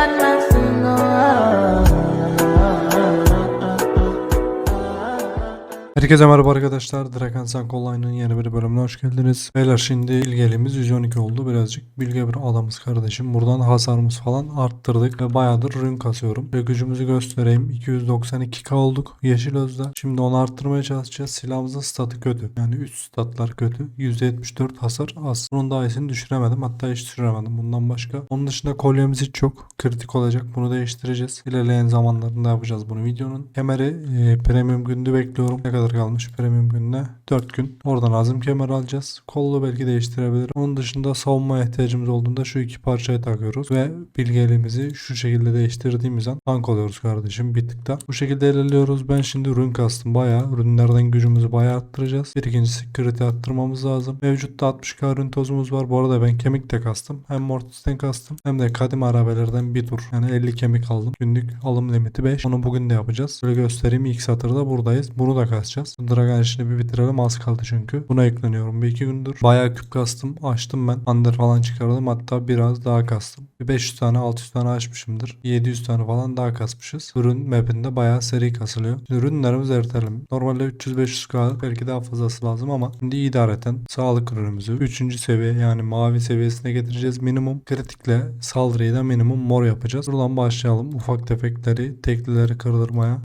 on my Herkese merhaba arkadaşlar. Dragon Sank Online'ın yeni bir bölümüne hoş geldiniz. Beyler şimdi bilgelimiz 112 oldu. Birazcık bilge bir adamız kardeşim. Buradan hasarımız falan arttırdık ve bayağıdır rün kasıyorum. Ve gücümüzü göstereyim. 292k olduk yeşil özde. Şimdi onu arttırmaya çalışacağız. Silahımızın statı kötü. Yani üst statlar kötü. %74 hasar az. Bunun daha düşüremedim. Hatta hiç düşüremedim bundan başka. Onun dışında kolyemiz hiç çok kritik olacak. Bunu değiştireceğiz. İlerleyen zamanlarında yapacağız bunu videonun. Kemeri e, premium günde bekliyorum. Ne kadar kalmış premium gününe? 4 gün. Oradan azim kemer alacağız. Kollu belki değiştirebilirim. Onun dışında savunmaya ihtiyacımız olduğunda şu iki parçayı takıyoruz ve bilgeliğimizi şu şekilde değiştirdiğimiz an tank oluyoruz kardeşim bir tık. Bu şekilde ilerliyoruz. Ben şimdi rün kastım bayağı. Rünlerden gücümüzü bayağı arttıracağız. Bir ikincisi kriti arttırmamız lazım. Mevcutta 60k rün tozumuz var. Bu arada ben kemik de kastım. Hem Mortis'ten kastım hem de kadim arabelerden bir tur. Yani 50 kemik aldım. Günlük alım limiti 5. Onu bugün de yapacağız. Böyle göstereyim. ilk satırda buradayız. Bunu da kasacağız. Dragon işini bir bitirelim. Az kaldı çünkü. Buna ekleniyorum. Bir iki gündür. Bayağı küp kastım. Açtım ben. Under falan çıkardım. Hatta biraz daha kastım. Bir 500 tane 600 tane açmışımdır. 700 tane falan daha kasmışız. Ürün mapinde bayağı seri kasılıyor. Ürünlerimizi eritelim. Normalde 300-500k belki daha fazlası lazım ama şimdi idareten sağlık ürünümüzü 3. seviye yani mavi seviyesine getireceğiz. Minimum kritikle saldırıyı da minimum mor yapacağız. Buradan başlayalım. Ufak tefekleri, teklileri kırdırmaya.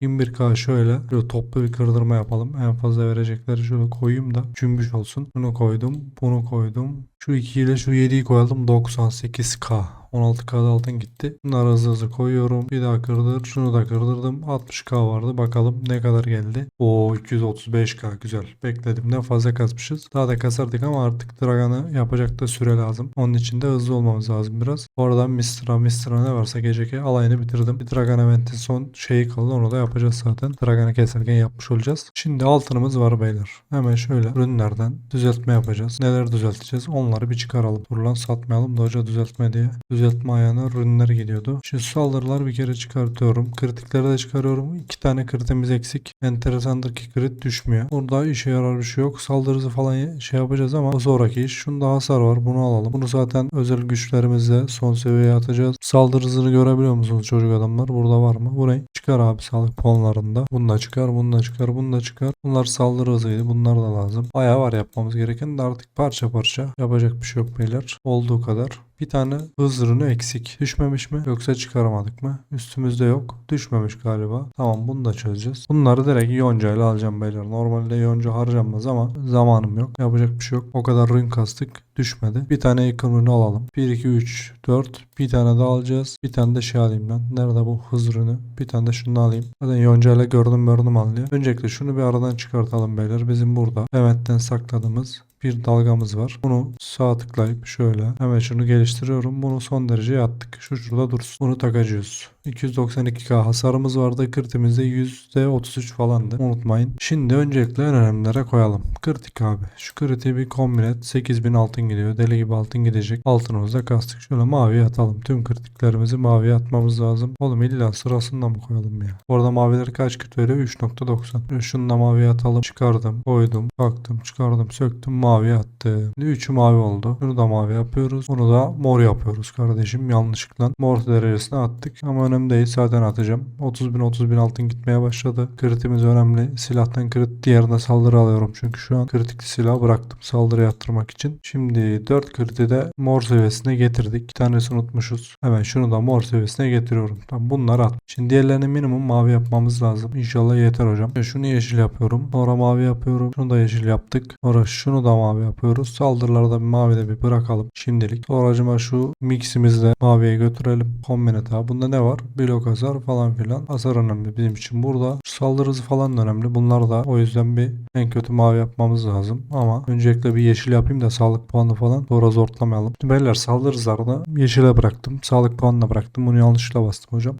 21k şöyle, şöyle toplu bir kırdırma yapalım. En fazla verecekleri şöyle koyayım da cümbüş olsun. Bunu koydum, bunu koydum. Şu 2 ile şu 7'yi koyalım 98k. 16K'da altın gitti. Bunları hızlı hızlı koyuyorum. Bir daha kırdır. Şunu da kırdırdım. 60K vardı. Bakalım ne kadar geldi. O 235K güzel. Beklediğimden fazla kasmışız. Daha da kasardık ama artık Dragan'ı yapacak da süre lazım. Onun için de hızlı olmamız lazım biraz. Arada Mistra Mistra ne varsa geceki alayını bitirdim. Bir Dragan eventin son şeyi kaldı. Onu da yapacağız zaten. Dragan'ı keserken yapmış olacağız. Şimdi altınımız var beyler. Hemen şöyle ürünlerden düzeltme yapacağız. Neler düzelteceğiz? Onları bir çıkaralım. Dur lan satmayalım da hoca düzeltme diye düzeltme ayağına ürünler gidiyordu. Şu saldırılar bir kere çıkartıyorum. Kritikleri de çıkarıyorum. İki tane kritimiz eksik. Enteresandır ki krit düşmüyor. Burada işe yarar bir şey yok. Saldırısı falan şey yapacağız ama o sonraki iş. Şunda hasar var. Bunu alalım. Bunu zaten özel güçlerimizle son seviyeye atacağız. Saldırı görebiliyor musunuz çocuk adamlar? Burada var mı? Burayı çıkar abi sağlık puanlarında. Bunu da çıkar, bunu da çıkar, bunu da çıkar. Bunlar saldırı hızıydı. Bunlar da lazım. Bayağı var yapmamız gereken de artık parça parça yapacak bir şey yok beyler. Olduğu kadar. Bir tane hız eksik. Düşmemiş mi? Yoksa çıkaramadık mı? Üstümüzde yok. Düşmemiş galiba. Tamam bunu da çözeceğiz. Bunları direkt yonca ile alacağım beyler. Normalde yonca harcanmaz ama zamanım yok. Yapacak bir şey yok. O kadar rün kastık. Düşmedi. Bir tane yakın alalım. 1, 2, 3, 4. Bir tane daha alacağız. Bir tane de şey alayım ben. Nerede bu hız? Bir tane de şunu alayım. Zaten yonca ile gördüm gördüm alıyor. Öncelikle şunu bir aradan çıkartalım beyler. Bizim burada Evet'ten sakladığımız bir dalgamız var. Bunu sağ tıklayıp şöyle hemen şunu geliştiriyorum. Bunu son dereceye attık. Şu şurada dursun. Bunu takacağız. 292k hasarımız vardı. Kritimizde %33 falandı. Unutmayın. Şimdi öncelikle en önemlilere koyalım. Kritik abi. Şu kritiği bir kombin et. 8000 altın gidiyor. Deli gibi altın gidecek. Altınımızı da kastık. Şöyle maviye atalım. Tüm kritiklerimizi maviye atmamız lazım. Oğlum illa sırasında mı koyalım ya? Orada mavileri kaç kit veriyor? 3.90. Şunu da maviye atalım. Çıkardım. Koydum. Baktım. Çıkardım. Söktüm. Maviye attım. Şimdi 3'ü mavi oldu. Şunu da mavi yapıyoruz. Bunu da mor yapıyoruz kardeşim. Yanlışlıkla mor derecesine attık. Ama önemli değil. Zaten atacağım. 30 bin 30 bin altın gitmeye başladı. Kritimiz önemli. Silahtan krit diğerine saldırı alıyorum. Çünkü şu an kritikli silah bıraktım. Saldırı yaptırmak için. Şimdi 4 kriti de mor seviyesine getirdik. Bir tanesini unutmuşuz. Hemen şunu da mor seviyesine getiriyorum. Tamam bunları at. Şimdi diğerlerini minimum mavi yapmamız lazım. İnşallah yeter hocam. Şimdi şunu yeşil yapıyorum. Sonra mavi yapıyorum. Şunu da yeşil yaptık. Sonra şunu da mavi yapıyoruz. Saldırılarda bir mavi de bir bırakalım. Şimdilik. Sonra acaba şu miximizi de maviye götürelim. Kombinat abi. Bunda ne var? Blok hasar falan filan. Hasar önemli bizim için burada. Saldırı hızı falan da önemli. Bunlar da o yüzden bir en kötü mavi yapmamız lazım. Ama öncelikle bir yeşil yapayım da sağlık puanı falan sonra zorlamayalım. Şimdi beyler saldırı hızlarını yeşile bıraktım. Sağlık puanına bıraktım. Bunu yanlışlıkla bastım hocam.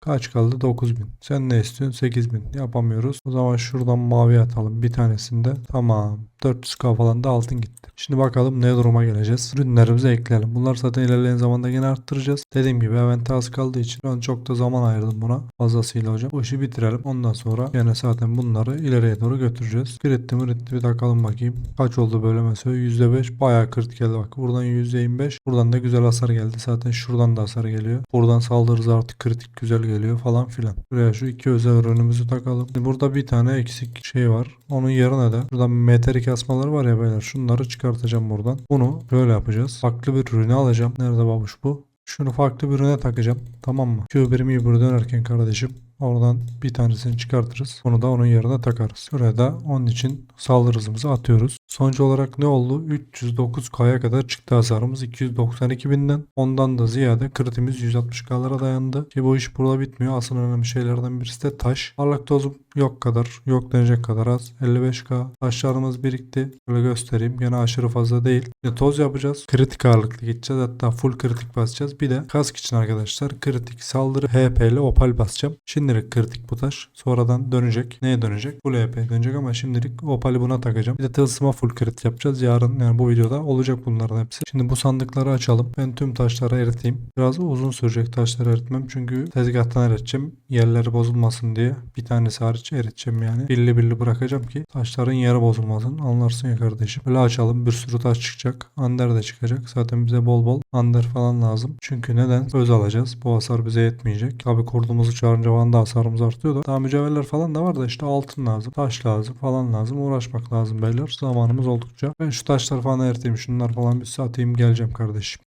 Kaç kaldı? 9000. Sen ne istiyorsun? 8000. Yapamıyoruz. O zaman şuradan mavi atalım bir tanesinde. Tamam. 400k falan da altın gitti. Şimdi bakalım ne duruma geleceğiz. Ürünlerimizi ekleyelim. Bunlar zaten ilerleyen zamanda yine arttıracağız. Dediğim gibi event az kaldığı için ben çok da zaman ayırdım buna. Fazlasıyla hocam. Bu işi bitirelim. Ondan sonra yine zaten bunları ileriye doğru götüreceğiz. Kritti miritti bir takalım bakayım. Kaç oldu böyle mesela? %5 bayağı kritik geldi bak. Buradan %25. Buradan da güzel hasar geldi. Zaten şuradan da hasar geliyor. Buradan saldırırız artık kritik güzel geliyor falan filan. Buraya şu iki özel ürünümüzü takalım. Şimdi burada bir tane eksik şey var. Onun yerine de buradan meterik asmaları var ya beyler. Şunları çıkartacağım buradan. Bunu böyle yapacağız. Farklı bir ürünü alacağım. Nerede babuş bu? Şunu farklı bir ürüne takacağım. Tamam mı? Q1 mi dönerken kardeşim Oradan bir tanesini çıkartırız. Bunu da onun yerine takarız. Şuraya da onun için saldırı hızımızı atıyoruz. Sonuç olarak ne oldu? 309K'ya kadar çıktı hasarımız 292.000'den. Ondan da ziyade kritimiz 160K'lara dayandı. Ki bu iş burada bitmiyor. Asıl önemli şeylerden birisi de taş. Parlak tozum yok kadar. Yok denecek kadar az. 55K. Taşlarımız birikti. Böyle göstereyim. Gene aşırı fazla değil. De toz yapacağız. Kritik ağırlıklı gideceğiz. Hatta full kritik basacağız. Bir de kask için arkadaşlar kritik saldırı HP ile opal basacağım. Şimdilik kritik bu taş. Sonradan dönecek. Neye dönecek? Full HP dönecek ama şimdilik opali buna takacağım. Bir de tılsıma full crit yapacağız. Yarın yani bu videoda olacak bunların hepsi. Şimdi bu sandıkları açalım. Ben tüm taşları eriteyim. Biraz uzun sürecek taşları eritmem. Çünkü tezgahtan eriteceğim. Yerleri bozulmasın diye. Bir tanesi hariç eriteceğim yani. Billi billi bırakacağım ki taşların yeri bozulmasın. Anlarsın ya kardeşim. Böyle açalım. Bir sürü taş çıkacak. Ander de çıkacak. Zaten bize bol bol ander falan lazım. Çünkü neden? Öz alacağız. Bu hasar bize yetmeyecek. Tabi kurdumuzu çağırınca falan da hasarımız artıyor da. Daha mücevherler falan da var da işte altın lazım. Taş lazım falan lazım. Uğraşmak lazım beyler. Zamanımız oldukça. Ben şu taşları falan eriteyim. Şunlar falan bir satayım geleceğim kardeşim.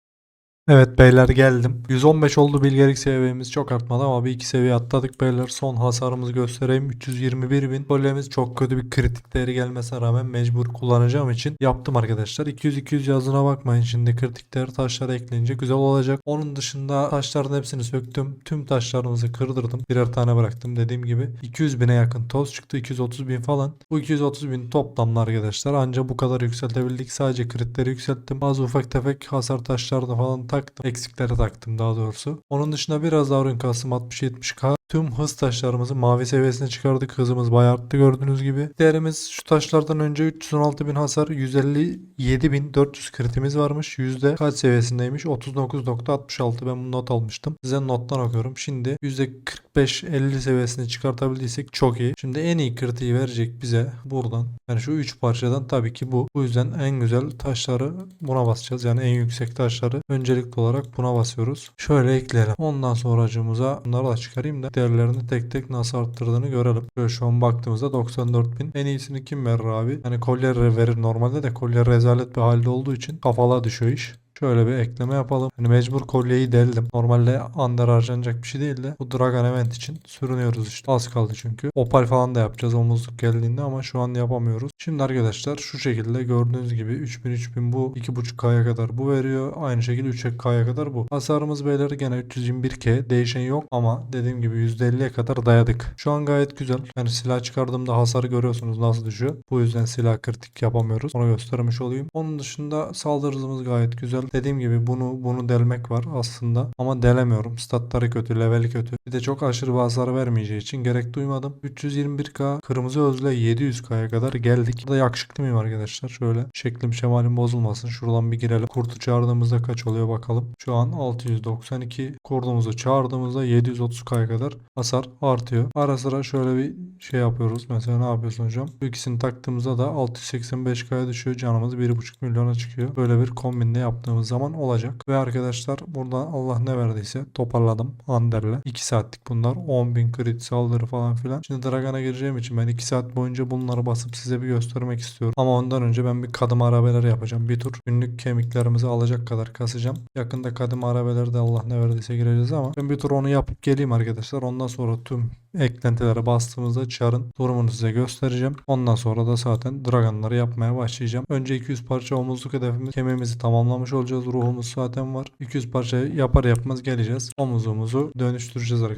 Evet beyler geldim. 115 oldu bilgelik seviyemiz çok artmadı ama bir iki seviye atladık beyler. Son hasarımızı göstereyim. 321 bin. Kolemiz çok kötü bir kritik değeri gelmesine rağmen mecbur kullanacağım için yaptım arkadaşlar. 200-200 yazına bakmayın şimdi kritik değer taşlara ekleyince güzel olacak. Onun dışında taşların hepsini söktüm. Tüm taşlarımızı kırdırdım. Birer tane bıraktım dediğim gibi. 200 bine yakın toz çıktı. 230 bin falan. Bu 230 bin toplamda arkadaşlar. Ancak bu kadar yükseltebildik. Sadece kritleri yükselttim. Bazı ufak tefek hasar taşlarını falan taktım. Eksikleri taktım daha doğrusu. Onun dışında biraz daha ürün kastım 60-70k. Tüm hız taşlarımızı mavi seviyesine çıkardık. Hızımız bayağı arttı gördüğünüz gibi. Değerimiz şu taşlardan önce 316 bin hasar 157 bin 400 kritimiz varmış. Yüzde kaç seviyesindeymiş? 39.66 ben bunu not almıştım. Size nottan okuyorum. Şimdi yüzde 45-50 seviyesini çıkartabildiysek çok iyi. Şimdi en iyi kritiği verecek bize buradan. Yani şu 3 parçadan tabii ki bu. Bu yüzden en güzel taşları buna basacağız. Yani en yüksek taşları öncelikli olarak buna basıyoruz. Şöyle ekleyelim. Ondan sonracığımıza bunları da çıkarayım da değerlerini tek tek nasıl arttırdığını görelim. Böyle şu an baktığımızda 94 bin. En iyisini kim verir abi? Yani kolye verir normalde de kolye rezalet bir halde olduğu için kafala düşüyor iş. Şöyle bir ekleme yapalım. Hani mecbur kolyeyi deldim. Normalde under harcanacak bir şey değil de bu Dragon Event için sürünüyoruz işte. Az kaldı çünkü. Opal falan da yapacağız omuzluk geldiğinde ama şu an yapamıyoruz. Şimdi arkadaşlar şu şekilde gördüğünüz gibi 3000 3000 bu 2.5K'ya kadar bu veriyor. Aynı şekilde 3K'ya kadar bu. Hasarımız beyler gene 321K değişen yok ama dediğim gibi %50'ye kadar dayadık. Şu an gayet güzel. Yani silah çıkardığımda hasarı görüyorsunuz nasıl düşüyor. Bu yüzden silah kritik yapamıyoruz. Onu göstermiş olayım. Onun dışında saldırı hızımız gayet güzel. Dediğim gibi bunu bunu delmek var aslında ama delemiyorum. Statları kötü, leveli kötü. Bir de çok aşırı bir hasar vermeyeceği için gerek duymadım. 321k kırmızı özle 700k'ya kadar geldik. Burada yakışıklı mıyım arkadaşlar? Şöyle şeklim şemalim bozulmasın. Şuradan bir girelim. Kurtu çağırdığımızda kaç oluyor bakalım. Şu an 692. Kurdumuzu çağırdığımızda 730k'ya kadar hasar artıyor. Ara sıra şöyle bir şey yapıyoruz. Mesela ne yapıyorsun hocam? Bu ikisini taktığımızda da 685k'ya düşüyor. Canımız 1.5 milyona çıkıyor. Böyle bir kombinle yaptığımız zaman olacak. Ve arkadaşlar buradan Allah ne verdiyse toparladım Ander'le. 2 saatlik bunlar. 10.000 crit saldırı falan filan. Şimdi Dragon'a gireceğim için ben 2 saat boyunca bunları basıp size bir göstermek istiyorum. Ama ondan önce ben bir kadım arabeler yapacağım. Bir tur günlük kemiklerimizi alacak kadar kasacağım. Yakında kadım arabelerde Allah ne verdiyse gireceğiz ama ben bir tur onu yapıp geleyim arkadaşlar. Ondan sonra tüm eklentilere bastığımızda çarın durumunu size göstereceğim. Ondan sonra da zaten dragonları yapmaya başlayacağım. Önce 200 parça omuzluk hedefimiz kemiğimizi tamamlamış olacağız. Ruhumuz zaten var. 200 parça yapar yapmaz geleceğiz. Omuzumuzu dönüştüreceğiz arkadaşlar.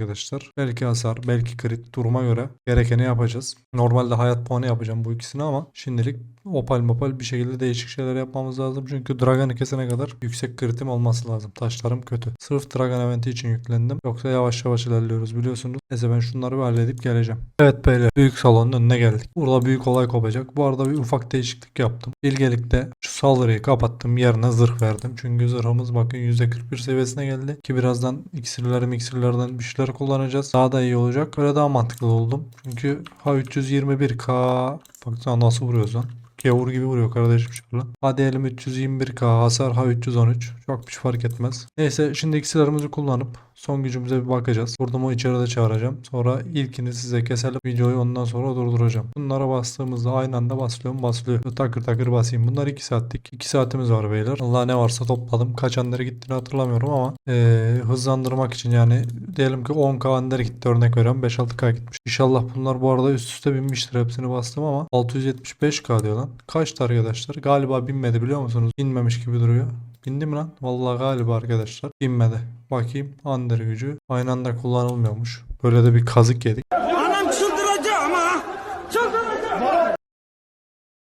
Belki hasar, belki crit duruma göre gerekeni yapacağız. Normalde hayat puanı yapacağım bu ikisini ama şimdilik opal mopal bir şekilde değişik şeyler yapmamız lazım. Çünkü Dragon'ı kesene kadar yüksek kritim olması lazım. Taşlarım kötü. Sırf Dragon eventi için yüklendim. Yoksa yavaş yavaş ilerliyoruz biliyorsunuz. Neyse ben şunları bir halledip geleceğim. Evet beyler büyük salonun önüne geldik. Burada büyük olay kopacak. Bu arada bir ufak değişiklik yaptım. Bilgelikte şu saldırıyı kapattım. Yerine zırh verdim. Çünkü zırhımız bakın %41 seviyesine geldi. Ki birazdan iksirleri miksirlerden bir şeyler kullanacağız. Daha da iyi olacak. Böyle daha mantıklı oldum. Çünkü H321K baksana nasıl vuruyoruz lan. Gavur gibi vuruyor kardeşim şöyle. Hadi elim 321k hasar H313. Çok bir şey fark etmez. Neyse şimdi iksirlerimizi kullanıp son gücümüze bir bakacağız. Burada mı içeride çağıracağım. Sonra ilkini size keselim. Videoyu ondan sonra durduracağım. Bunlara bastığımızda aynı anda basıyorum basılıyor. Takır takır basayım. Bunlar 2 saatlik. 2 saatimiz var beyler. Allah ne varsa topladım. Kaç andere gittiğini hatırlamıyorum ama eee, hızlandırmak için yani diyelim ki 10k andere gitti örnek veriyorum. 5-6k gitmiş. İnşallah bunlar bu arada üst üste binmiştir. Hepsini bastım ama 675k diyor lan. Kaçtı arkadaşlar? Galiba binmedi biliyor musunuz? Binmemiş gibi duruyor. Bindi mi lan? Vallahi galiba arkadaşlar. Binmedi. Bakayım. Under gücü. Aynı anda kullanılmıyormuş. Böyle de bir kazık yedik.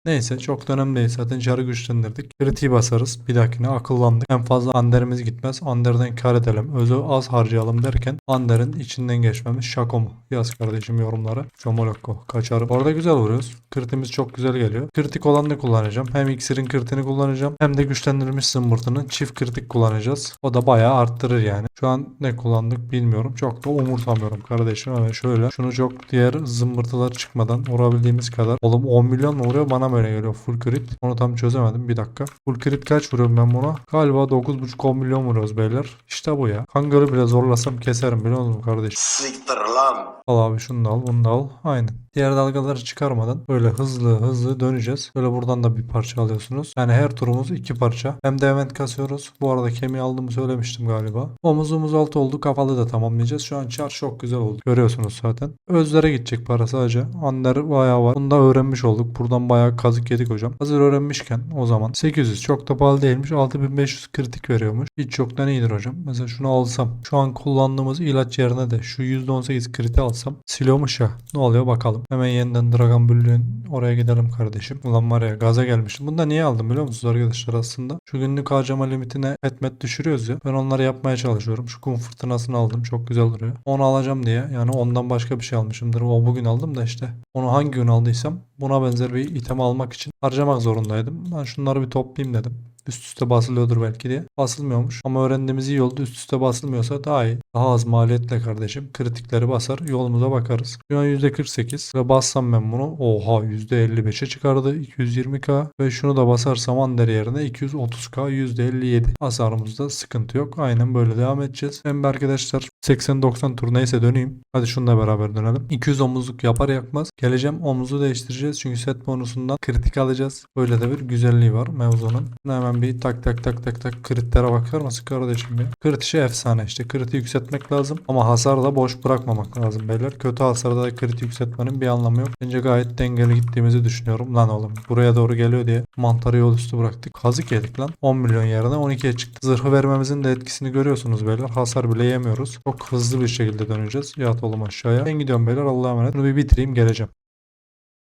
Neyse çok da önemli değil. Zaten çarı güçlendirdik. Kritiği basarız. Bir dahakine akıllandık. En fazla Ander'imiz gitmez. Ander'den kar edelim. Özü az harcayalım derken Ander'in içinden geçmemiz şako mu? Yaz kardeşim yorumlara. Çomolokko. Kaçarım. Orada güzel vuruyoruz. Kritimiz çok güzel geliyor. Kritik olanını kullanacağım. Hem iksirin kritini kullanacağım. Hem de güçlendirilmiş zımbırtının çift kritik kullanacağız. O da bayağı arttırır yani. Şu an ne kullandık bilmiyorum. Çok da umursamıyorum kardeşim. Ama şöyle şunu çok diğer zımbırtılar çıkmadan vurabildiğimiz kadar. Oğlum 10 milyon mu vuruyor? Bana öyle geliyor full crit? Onu tam çözemedim. Bir dakika. Full crit kaç vuruyorum ben buna? Galiba 9.5-10 milyon vuruyoruz beyler. İşte bu ya. Kangarı bile zorlasam keserim biliyor musun kardeşim? Siktir lan. Al abi şunu da al bunu da al. Aynen. Diğer dalgaları çıkarmadan böyle hızlı hızlı döneceğiz. Böyle buradan da bir parça alıyorsunuz. Yani her turumuz iki parça. Hem de event kasıyoruz. Bu arada kemiği aldığımı söylemiştim galiba. Omuzumuz alt oldu. Kafalı da tamamlayacağız. Şu an çar çok güzel oldu. Görüyorsunuz zaten. Özlere gidecek para sadece. Ander bayağı var. Bunu da öğrenmiş olduk. Buradan bayağı kazık yedik hocam. Hazır öğrenmişken o zaman 800 çok da pahalı değilmiş. 6500 kritik veriyormuş. Hiç çoktan iyidir hocam. Mesela şunu alsam. Şu an kullandığımız ilaç yerine de şu %18 kriti alsam. Siliyormuş ya. Ne oluyor bakalım. Hemen yeniden Dragon Bull'ün oraya gidelim kardeşim. Ulan var ya gaza gelmiştim. Bunu da niye aldım biliyor musunuz arkadaşlar aslında? Şu günlük harcama limitine etmet düşürüyoruz ya. Ben onları yapmaya çalışıyorum. Şu kum fırtınasını aldım. Çok güzel duruyor. Onu alacağım diye. Yani ondan başka bir şey almışımdır. O bugün aldım da işte. Onu hangi gün aldıysam buna benzer bir item almak için harcamak zorundaydım. Ben şunları bir toplayayım dedim. Üst üste basılıyordur belki diye. Basılmıyormuş. Ama öğrendiğimiz iyi oldu. Üst üste basılmıyorsa daha iyi. Daha az maliyetle kardeşim. Kritikleri basar. Yolumuza bakarız. Şu an %48. Ve bassam ben bunu. Oha %55'e çıkardı. 220k. Ve şunu da basarsam Ander yerine 230k %57. Hasarımızda sıkıntı yok. Aynen böyle devam edeceğiz. Hem arkadaşlar 80-90 tur neyse döneyim. Hadi şununla beraber dönelim. 200 omuzluk yapar yakmaz. Geleceğim omuzu değiştireceğiz. Çünkü set bonusundan kritik alacağız. Böyle de bir güzelliği var mevzunun. Hemen bir tak tak tak tak tak kritlere bakar mısın kardeşim ya? Krit işi efsane işte. Kriti yükseltmek lazım. Ama hasar da boş bırakmamak lazım beyler. Kötü hasarda da krit yükseltmenin bir anlamı yok. Bence gayet dengeli gittiğimizi düşünüyorum. Lan oğlum buraya doğru geliyor diye mantarı yol üstü bıraktık. Kazık yedik lan. 10 milyon yerine 12'ye çıktı. Zırhı vermemizin de etkisini görüyorsunuz beyler. Hasar bile yemiyoruz. Çok hızlı bir şekilde döneceğiz. Yat oğlum aşağıya. Ben gidiyorum beyler Allah'a emanet. Bunu bir bitireyim geleceğim.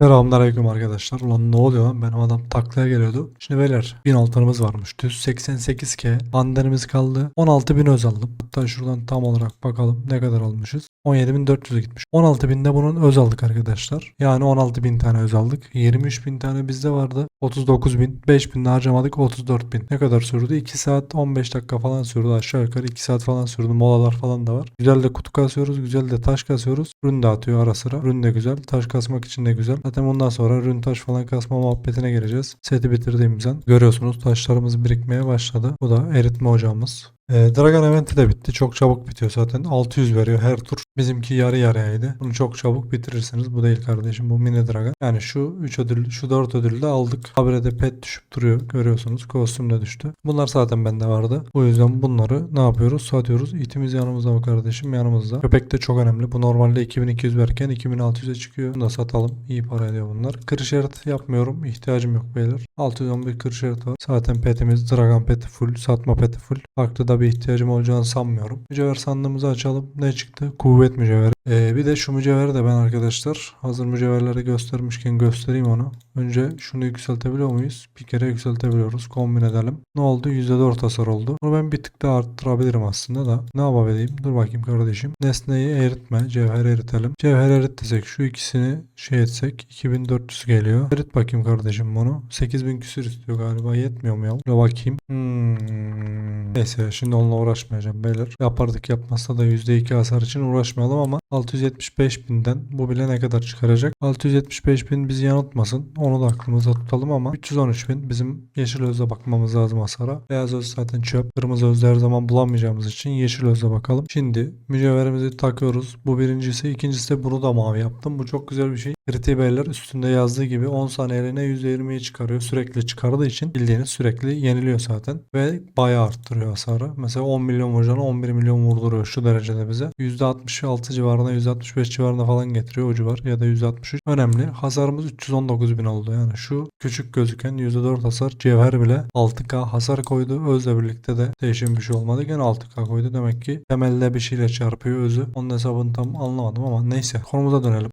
Selamünaleyküm arkadaşlar. Ulan ne oluyor lan? Benim adam taklaya geliyordu. Şimdi beyler 1000 altınımız varmış. Düz 88k. Anderimiz kaldı. 16.000 öz aldım. Hatta şuradan tam olarak bakalım ne kadar almışız. 17.400'e gitmiş. 16.000'de bunun öz aldık arkadaşlar. Yani 16.000 tane öz aldık. 23.000 tane bizde vardı. 39.000. 5.000 harcamadık. 34.000. Ne kadar sürdü? 2 saat 15 dakika falan sürdü. Aşağı yukarı 2 saat falan sürdü. Molalar falan da var. Güzel de kutu kasıyoruz. Güzel de taş kasıyoruz. Rün de atıyor ara sıra. Rün de güzel. Taş kasmak için de güzel. Zaten bundan sonra rün taş falan kasma muhabbetine gireceğiz. Seti bitirdiğimizden görüyorsunuz taşlarımız birikmeye başladı. Bu da eritme ocağımız. E, Dragon eventi de bitti. Çok çabuk bitiyor zaten. 600 veriyor her tur. Bizimki yarı yarıyaydı. Bunu çok çabuk bitirirsiniz. Bu değil kardeşim. Bu mini Dragon. Yani şu 3 ödül, şu 4 ödülü de aldık. Habire de pet düşüp duruyor. Görüyorsunuz. Kostüm de düştü. Bunlar zaten bende vardı. O yüzden bunları ne yapıyoruz? Satıyoruz. İtimiz yanımızda mı kardeşim? Yanımızda. Köpek de çok önemli. Bu normalde 2200 verken 2600'e çıkıyor. Bunu da satalım. İyi para ediyor bunlar. Kır yapmıyorum. İhtiyacım yok beyler. 611 kır şerit var. Zaten petimiz Dragon peti full. Satma peti full. Farklı da bir ihtiyacım olacağını sanmıyorum. Mücevher sandığımızı açalım. Ne çıktı? Kuvvet mücevheri. Ee, bir de şu mücevheri de ben arkadaşlar hazır mücevherleri göstermişken göstereyim onu. Önce şunu yükseltebiliyor muyuz? Bir kere yükseltebiliyoruz. Kombin edelim. Ne oldu? %4 hasar oldu. Bunu ben bir tık daha arttırabilirim aslında da. Ne yapabileyim? Dur bakayım kardeşim. Nesneyi eritme. Cevher eritelim. Cevher erit şu ikisini şey etsek 2400 geliyor. Erit bakayım kardeşim bunu. 8000 küsür istiyor galiba. Yetmiyor mu ya? Dur bakayım. Hmm. Neyse şimdi onunla uğraşmayacağım beyler. Yapardık yapmazsa da %2 hasar için uğraşmayalım ama 675 binden bu bile ne kadar çıkaracak? 675 bin bizi yanıltmasın. Onu da aklımızda tutalım ama 313 bin bizim yeşil özle bakmamız lazım hasara. Beyaz öz zaten çöp. Kırmızı özle her zaman bulamayacağımız için yeşil özle bakalım. Şimdi mücevherimizi takıyoruz. Bu birincisi. ikincisi de bunu da mavi yaptım. Bu çok güzel bir şey. Kritiği beyler üstünde yazdığı gibi 10 saniyeliğine %20'yi çıkarıyor. Sürekli çıkardığı için bildiğiniz sürekli yeniliyor zaten. Ve bayağı arttırıyor hasarı. Mesela 10 milyon vuracağına 11 milyon vurduruyor şu derecede bize. %66 civarına %65 civarına falan getiriyor o civar ya da %63. Önemli. Hasarımız 319 bin oldu yani şu küçük gözüken %4 hasar cevher bile 6K hasar koydu. Özle birlikte de değişim bir şey olmadı. Gene 6K koydu. Demek ki temelde bir şeyle çarpıyor özü. Onun hesabını tam anlamadım ama neyse konumuza dönelim.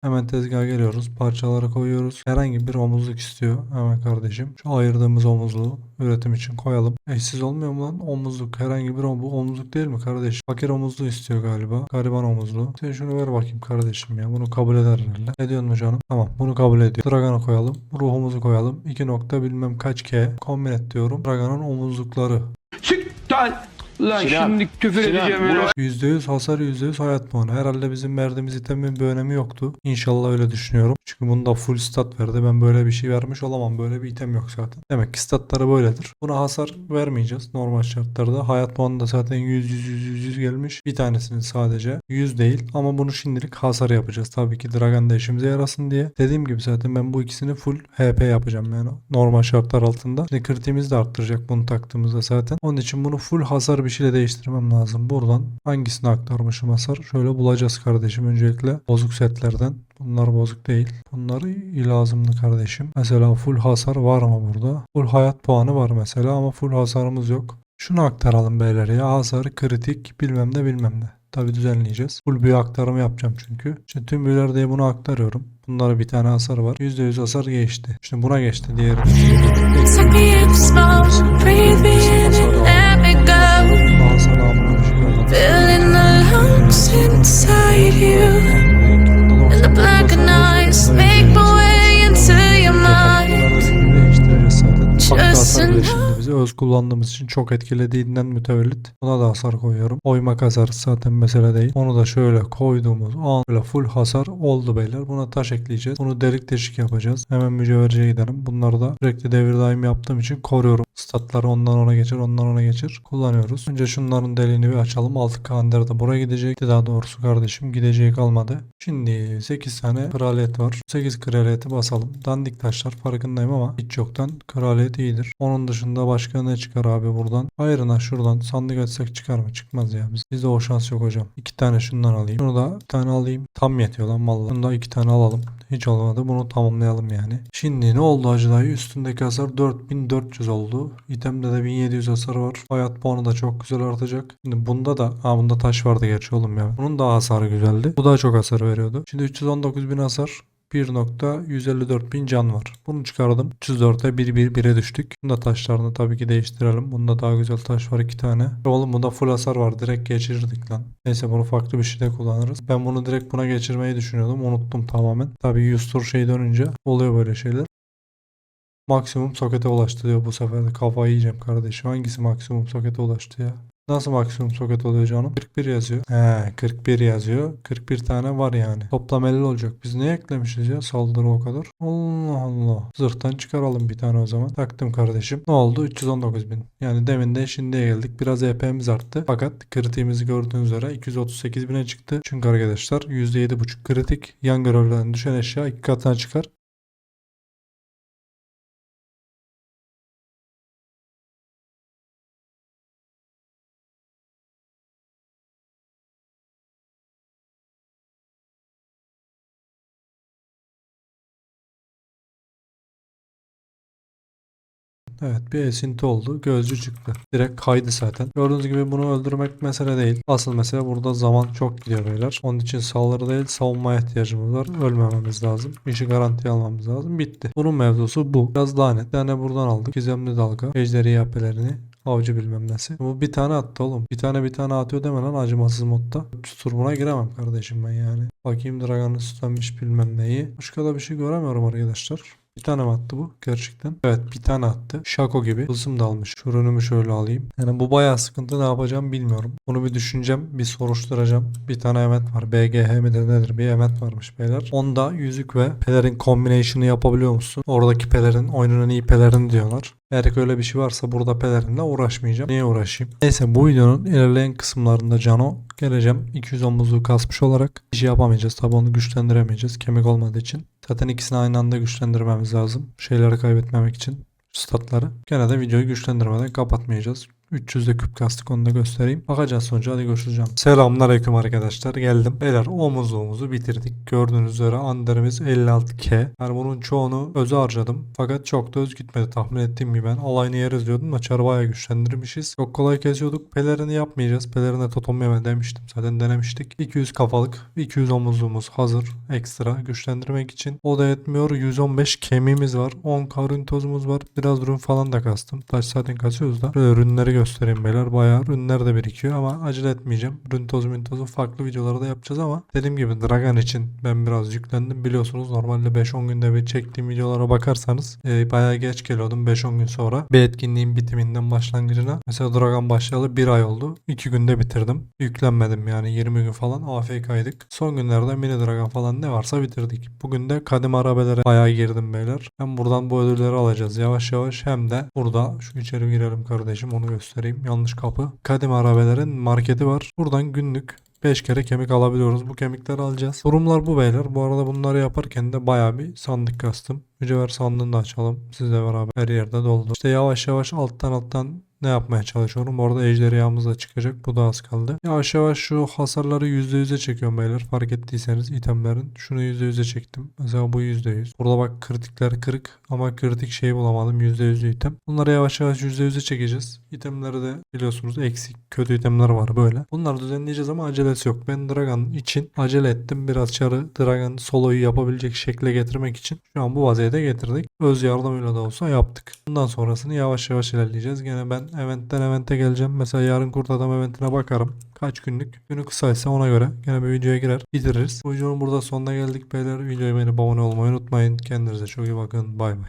Hemen tezgaha geliyoruz. Parçaları koyuyoruz. Herhangi bir omuzluk istiyor. Hemen kardeşim. Şu ayırdığımız omuzluğu üretim için koyalım. Eşsiz olmuyor mu lan? Omuzluk. Herhangi bir omuzluk. Omuzluk değil mi kardeş? Fakir omuzluğu istiyor galiba. Gariban omuzluğu. Sen şunu ver bakayım kardeşim ya. Bunu kabul eder herhalde. Ne diyorsun canım? Tamam. Bunu kabul ediyor. Dragan'ı koyalım. Ruhumuzu koyalım. 2 nokta bilmem kaç K. Kombin et diyorum. Dragan'ın omuzlukları. Çık lan. Sinan, şimdi küfür Sinan, edeceğim bunu- %100 hasar %100 hayat puanı. Herhalde bizim verdiğimiz itemin bir önemi yoktu. İnşallah öyle düşünüyorum. Çünkü bunda full stat verdi. Ben böyle bir şey vermiş olamam. Böyle bir item yok zaten. Demek ki statları böyledir. Buna hasar vermeyeceğiz normal şartlarda. Hayat puanı da zaten 100 100 100 100, 100 gelmiş. Bir tanesinin sadece 100 değil. Ama bunu şimdilik hasar yapacağız. Tabii ki Dragan da işimize yarasın diye. Dediğim gibi zaten ben bu ikisini full HP yapacağım yani normal şartlar altında. Şimdi kritiğimizi de arttıracak bunu taktığımızda zaten. Onun için bunu full hasar bir şeyle değiştirmem lazım. Buradan hangisini aktarmışım hasar? Şöyle bulacağız kardeşim öncelikle. Bozuk setlerden. Bunlar bozuk değil. Bunlar lazımlı kardeşim. Mesela full hasar var mı burada? Full hayat puanı var mesela ama full hasarımız yok. Şunu aktaralım beyler ya. Hasarı kritik bilmem ne bilmem ne. Tabi düzenleyeceğiz. Full büyü aktarımı yapacağım çünkü. Şimdi tüm büyüler diye bunu aktarıyorum. Bunlara bir tane hasar var. %100 hasar geçti. Şimdi buna geçti. Diğeri. Feeling the lumps inside you. And the blackened eyes make my way into your mind. Just şimdi bizi öz kullandığımız için çok etkilediğinden mütevellit buna da hasar koyuyorum. Oymak hasar zaten mesele değil. Onu da şöyle koyduğumuz an böyle full hasar oldu beyler. Buna taş ekleyeceğiz. Bunu delik deşik yapacağız. Hemen mücevherciye gidelim. Bunları da sürekli devir daim yaptığım için koruyorum. Statları ondan ona geçir, ondan ona geçir. Kullanıyoruz. Önce şunların deliğini bir açalım. 6 kander de buraya gidecek. Daha doğrusu kardeşim gideceği kalmadı. Şimdi 8 tane kraliyet var. 8 kraliyeti basalım. Dandik taşlar farkındayım ama hiç yoktan kraliyet iyidir. Onun dışında başka ne çıkar abi buradan? Hayrına şuradan sandık açsak çıkar mı? Çıkmaz ya. Biz, bizde o şans yok hocam. 2 tane şundan alayım. Şunu da bir tane alayım. Tam yetiyor lan valla. Şunu da 2 tane alalım. Hiç olmadı. Bunu tamamlayalım yani. Şimdi ne oldu Hacı dayı? Üstündeki hasar 4400 oldu. İtemde de 1700 hasar var. Hayat puanı da çok güzel artacak. Şimdi bunda da ha bunda taş vardı gerçi oğlum ya. Bunun da hasarı güzeldi. Bu daha çok hasar veriyordu. Şimdi 319 bin hasar 1.154 bin can var. Bunu çıkardım. 304'e 1 1 1'e düştük. Bunda taşlarını tabii ki değiştirelim. Bunda daha güzel taş var 2 tane. Oğlum bunda full hasar var. Direkt geçirirdik lan. Neyse bunu farklı bir şeyde kullanırız. Ben bunu direkt buna geçirmeyi düşünüyordum. Unuttum tamamen. Tabii 100 tur şey dönünce oluyor böyle şeyler. Maksimum sokete ulaştı diyor bu sefer de. Kafayı yiyeceğim kardeşim. Hangisi maksimum sokete ulaştı ya? Nasıl maksimum soket oluyor canım? 41 yazıyor. He 41 yazıyor. 41 tane var yani. Toplam 50 olacak. Biz ne eklemişiz ya saldırı o kadar? Allah Allah. Zırhtan çıkaralım bir tane o zaman. Taktım kardeşim. Ne oldu? 319 bin. Yani demin de şimdiye geldik. Biraz EP'miz arttı. Fakat kritiğimizi gördüğünüz üzere 238 bine çıktı. Çünkü arkadaşlar %7.5 kritik. Yan görevlerden düşen eşya iki katına çıkar. Evet bir esinti oldu. Gözcü çıktı. Direkt kaydı zaten. Gördüğünüz gibi bunu öldürmek mesele değil. Asıl mesele burada zaman çok gidiyor beyler. Onun için saldırı değil savunmaya ihtiyacımız var. Ölmememiz lazım. İşi garantiye almamız lazım. Bitti. Bunun mevzusu bu. Biraz daha net. Bir tane buradan aldık. Gizemli dalga. Ejderi yapelerini. Avcı bilmem nesi. Bu bir tane attı oğlum. Bir tane bir tane atıyor deme lan acımasız modda. Turbuna giremem kardeşim ben yani. Bakayım Dragon'ın süslenmiş bilmem neyi. Başka da bir şey göremiyorum arkadaşlar. Bir tane attı bu gerçekten? Evet bir tane attı. Şako gibi. Hızım da almış. Şu ürünümü şöyle alayım. Yani bu bayağı sıkıntı ne yapacağım bilmiyorum. Bunu bir düşüneceğim. Bir soruşturacağım. Bir tane event var. BGH midir nedir? Bir event varmış beyler. Onda yüzük ve pelerin combination'ı yapabiliyor musun? Oradaki pelerin oyunun en iyi pelerin diyorlar. Eğer ki öyle bir şey varsa burada pelerinle uğraşmayacağım. Niye uğraşayım? Neyse bu videonun ilerleyen kısımlarında Cano geleceğim. 200 omuzluğu kasmış olarak bir şey yapamayacağız. Tabi onu güçlendiremeyeceğiz. Kemik olmadığı için. Zaten ikisini aynı anda güçlendirmemiz lazım. Şeyleri kaybetmemek için. Statları. Gene de videoyu güçlendirmeden kapatmayacağız. 300'de küp kastık onu da göstereyim. Bakacağız sonucu hadi görüşeceğim. Selamünaleyküm arkadaşlar geldim. Beyler omuzluğumuzu bitirdik. Gördüğünüz üzere anderimiz 56k. Yani bunun çoğunu öze harcadım. Fakat çok da öz gitmedi tahmin ettiğim gibi ben. Alayını yeriz diyordum da çarı bayağı güçlendirmişiz. Çok kolay kesiyorduk. Pelerini yapmayacağız. Pelerine totom yeme demiştim. Zaten denemiştik. 200 kafalık 200 omuzluğumuz hazır. Ekstra güçlendirmek için. O da yetmiyor. 115 kemiğimiz var. 10 karın tozumuz var. Biraz rün falan da kastım. Taş zaten kasıyoruz da. Şöyle rünleri göstereyim beyler. Bayağı rünler de birikiyor ama acele etmeyeceğim. Rün tozu min farklı videolarda yapacağız ama dediğim gibi Dragon için ben biraz yüklendim. Biliyorsunuz normalde 5-10 günde bir çektiğim videolara bakarsanız e, bayağı geç geliyordum 5-10 gün sonra. Bir etkinliğin bitiminden başlangıcına. Mesela Dragon başlayalı 1 ay oldu. 2 günde bitirdim. Yüklenmedim yani 20 gün falan AFK'ydık. Son günlerde mini Dragon falan ne varsa bitirdik. Bugün de kademe arabelere bayağı girdim beyler. Hem buradan bu ödülleri alacağız yavaş yavaş hem de burada şu içeri girelim kardeşim onu göstereyim. Yanlış kapı. Kademe arabelerin marketi var. Buradan günlük 5 kere kemik alabiliyoruz. Bu kemikleri alacağız. Durumlar bu beyler. Bu arada bunları yaparken de bayağı bir sandık kastım. Mücevher sandığını da açalım. Sizle beraber her yerde doldu. İşte yavaş yavaş alttan alttan ne yapmaya çalışıyorum. Orada ejderhamız da çıkacak. Bu da az kaldı. Yavaş yavaş şu hasarları %100'e çekiyorum beyler. Fark ettiyseniz itemlerin. Şunu %100'e çektim. Mesela bu %100. Burada bak kritikler kırık ama kritik şey bulamadım. %100 item. Bunları yavaş yavaş %100'e çekeceğiz. İtemleri de biliyorsunuz eksik. Kötü itemler var böyle. Bunları düzenleyeceğiz ama acelesi yok. Ben Dragon için acele ettim. Biraz çarı Dragon soloyu yapabilecek şekle getirmek için. Şu an bu vaziyete getirdik. Öz yardımıyla da olsa yaptık. Bundan sonrasını yavaş yavaş ilerleyeceğiz. Gene ben eventten evente geleceğim. Mesela yarın kurt adam eventine bakarım. Kaç günlük? Günü kısaysa ona göre gene bir videoya girer. Bitiririz. Bu videonun burada sonuna geldik beyler. Videoyu beğenip abone olmayı unutmayın. Kendinize çok iyi bakın. Bay bay.